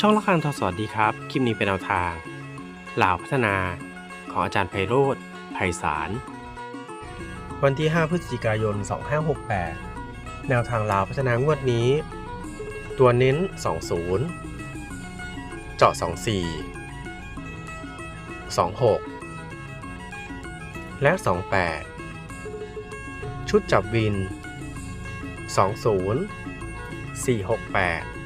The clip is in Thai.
ช่องละครทอสวัสดีครับ คลิปนี้เป็นแนวทางลาวพัฒนา ของอาจารย์ไพโรธไพศาล วันที่ 5 พฤศจิกายน 2568 แนวทางลาวพัฒนางวดนี้ ตัวเน้น 20 เจาะ 24 26 และ 28 ชุดจับวิน 20 468